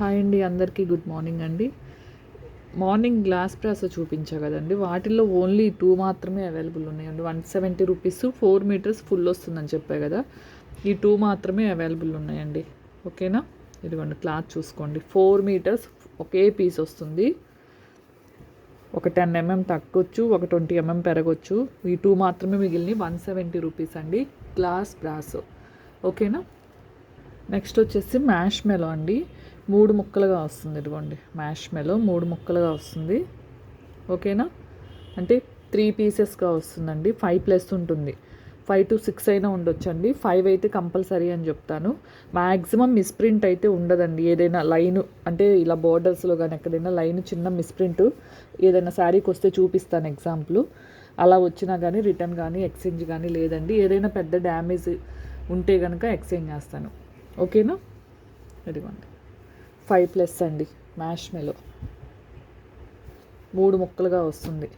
Hi అండి అందరికీ good morning అండి. మార్నింగ్ గ్లాస్ ప్రెస్ చూపించా కదండి. వాటిల్లో ఓన్లీ టూ మాత్రమే అవైలబుల్ ఉన్నాయండి. One seventy rupees four metres full వస్తుందని చెప్పా కదా. ఈ టూ మాత్రమే అవైలబుల్ ఉన్నాయండి. ఓకేనా? ఇదిగోండి క్లాత్ చూసుకోండి. ఫోర్ మీటర్స్ ఒకే పీస్ వస్తుంది. ఒక టెన్ ఎంఎం తగ్గొచ్చు ఒక ట్వంటీ ఎంఎం పెరగొచ్చు. ఈ టూ మాత్రమే మిగిలిన వన్ సెవెంటీ రూపీస్ అండి. Glass brass. ఓకేనా? నెక్స్ట్ వచ్చేసి మ్యాష్ మెలో అండి. మూడు ముక్కలుగా వస్తుంది ఇదిగోండి మ్యాష్ మెలో మూడు ముక్కలుగా వస్తుంది. ఓకేనా? అంటే త్రీ పీసెస్గా వస్తుందండి. ఫైవ్ ప్లస్ ఉంటుంది. ఫైవ్ టు సిక్స్ అయినా ఉండొచ్చండి. ఫైవ్ అయితే కంపల్సరీ అని చెప్తాను. మ్యాక్సిమం మిస్ప్రింట్ అయితే ఉండదండి. ఏదైనా లైన్ అంటే ఇలా బోర్డర్స్లో కానీ ఎక్కడైనా లైన్ చిన్న మిస్ప్రింట్ ఏదైనా శారీకి వస్తే చూపిస్తాను ఎగ్జాంపుల్ అలా వచ్చినా కానీ రిటర్న్ కానీ ఎక్స్చేంజ్ కానీ లేదండి. ఏదైనా పెద్ద డ్యామేజ్ ఉంటే కనుక ఎక్స్చేంజ్ చేస్తాను. ఓకేనా? ఇదిగోండి. ఫైవ్ ప్లస్ అండి మ్యాష్ మెలో మూడు ముక్కలుగా వస్తుంది.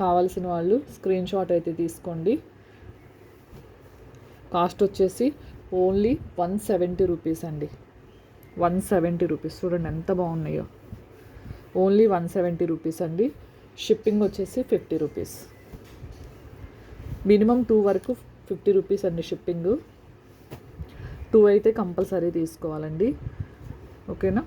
కావాల్సిన వాళ్ళు స్క్రీన్ షాట్ అయితే తీసుకోండి. కాస్ట్ వచ్చేసి ఓన్లీ వన్ సెవెంటీ రూపీస్ అండి. One seventy rupees. చూడండి ఎంత బాగున్నాయో. ఓన్లీ వన్ సెవెంటీ రూపీస్ అండి. షిప్పింగ్ వచ్చేసి ఫిఫ్టీ రూపీస్. మినిమం టూ వరకు ఫిఫ్టీ రూపీస్ అండి షిప్పింగ్. టూ అయితే కంపల్సరీ తీసుకోవాలండి. ఓకేనా?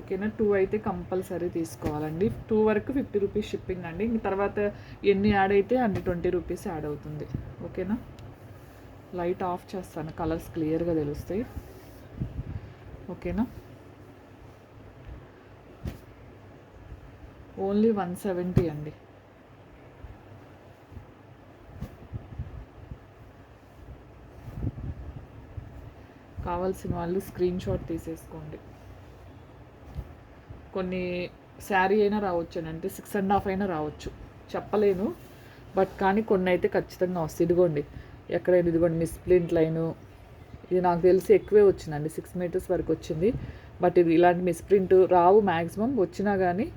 ఓకేనా? టూ అయితే కంపల్సరీ తీసుకోవాలండి. టూ వరకు ఫిఫ్టీ రూపీస్ షిప్పింగ్ అండి. ఇంక తర్వాత ఎన్ని యాడ్ అయితే అన్ని ట్వంటీ రూపీస్ యాడ్ అవుతుంది. ఓకేనా? లైట్ ఆఫ్ చేస్తాను. కలర్స్ క్లియర్గా తెలుస్తాయి. ఓకేనా? ఓన్లీ వన్ సెవెంటీ అండి. కావాల్సిన వాళ్ళు స్క్రీన్ షాట్ తీసేసుకోండి. కొన్ని శారీ అయినా రావచ్చు అంటే సిక్స్ అండ్ హాఫ్ అయినా రావచ్చు. చెప్పలేను. బట్ కానీ కొన్ని అయితే ఖచ్చితంగా వస్తాయి. ఇదిగోండి. ఎక్కడైనా ఇదిగోండి మిస్ప్రింట్ లైను. ఇది నాకు తెలిసి ఎక్కువే వచ్చిందండి. సిక్స్ మీటర్స్ వరకు వచ్చింది. బట్ ఇది ఇలాంటి మిస్ప్రింట్ రావు మ్యాక్సిమం వచ్చినా కానీ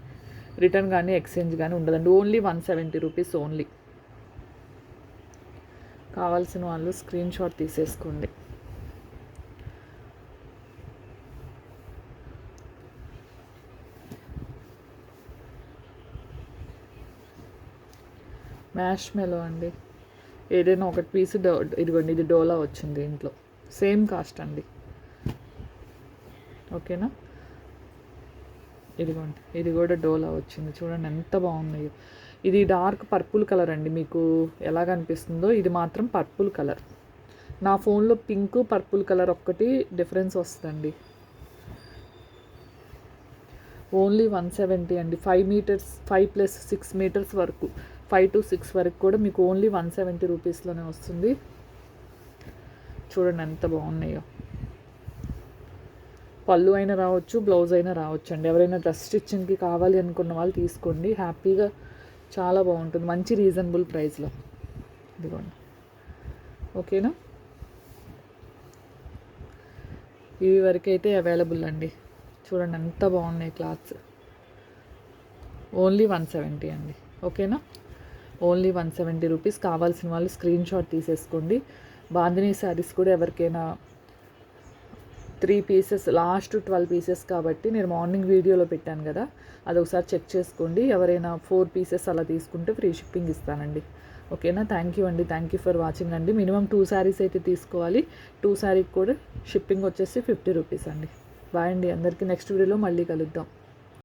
రిటర్న్ కానీ ఎక్స్చేంజ్ కానీ ఉండదండి. Only one seventy rupees only కావాల్సిన వాళ్ళు స్క్రీన్ షాట్ తీసేసుకోండి. మ్యాష్ మెలో అండి. ఏదైనా ఒకటి పీస్ డో ఇదిగోండి ఇది డోలా వచ్చింది ఇంట్లో. సేమ్ కాస్ట్ అండి. ఓకేనా ఇదిగోండి ఇది కూడా డోలా వచ్చింది. చూడండి ఎంత బాగున్నాయో. ఇది డార్క్ పర్పుల్ కలర్ అండి మీకు ఎలా కనిపిస్తుందో. ఇది మాత్రం పర్పుల్ కలర్. నా ఫోన్లో పింక్ పర్పుల్ కలర్ ఒక్కటి డిఫరెన్స్ వస్తుందండి. ఓన్లీ వన్ సెవెంటీ అండి. Five metres five plus six metres వరకు ఫైవ్ టు సిక్స్ వరకు కూడా మీకు ఓన్లీ వన్ సెవెంటీ రూపీస్లోనే వస్తుంది. చూడండి ఎంత బాగున్నాయో. పళ్ళు అయినా రావచ్చు బ్లౌజ్ అయినా రావచ్చు అండి ఎవరైనా డ్రెస్ స్టిచ్చింగ్కి కావాలి అనుకున్న వాళ్ళు తీసుకోండి. హ్యాపీగా చాలా బాగుంటుంది. మంచి రీజనబుల్ ప్రైస్లో. ఇదిగోండి. ఓకేనా? ఇవి వరకు అయితే అవైలబుల్ అండి. చూడండి ఎంత బాగున్నాయి క్లాత్స్. ఓన్లీ వన్ సెవెంటీ అండి. ఓకేనా? ఓన్లీ వన్ సెవెంటీ రూపీస్ కావాల్సిన వాళ్ళు స్క్రీన్ షాట్ తీసేసుకోండి. బాందినీ శారీస్ కూడా ఎవరికైనా three pieces last twelve pieces కాబట్టి నేను మార్నింగ్ వీడియోలో పెట్టాను కదా అది ఒకసారి చెక్ చేసుకోండి. ఎవరైనా ఫోర్ పీసెస్ అలా తీసుకుంటే ఫ్రీ షిప్పింగ్ ఇస్తానండి. ఓకేనా? థ్యాంక్ యూ అండి. థ్యాంక్ యూ ఫర్ వాచింగ్ అండి. మినిమం టూ శారీస్ అయితే తీసుకోవాలి. టూ శారీకి కూడా షిప్పింగ్ వచ్చేసి ఫిఫ్టీ రూపీస్ అండి. బాయ్ అండి. అందరికీ నెక్స్ట్ వీడియోలో మళ్ళీ కలుద్దాం.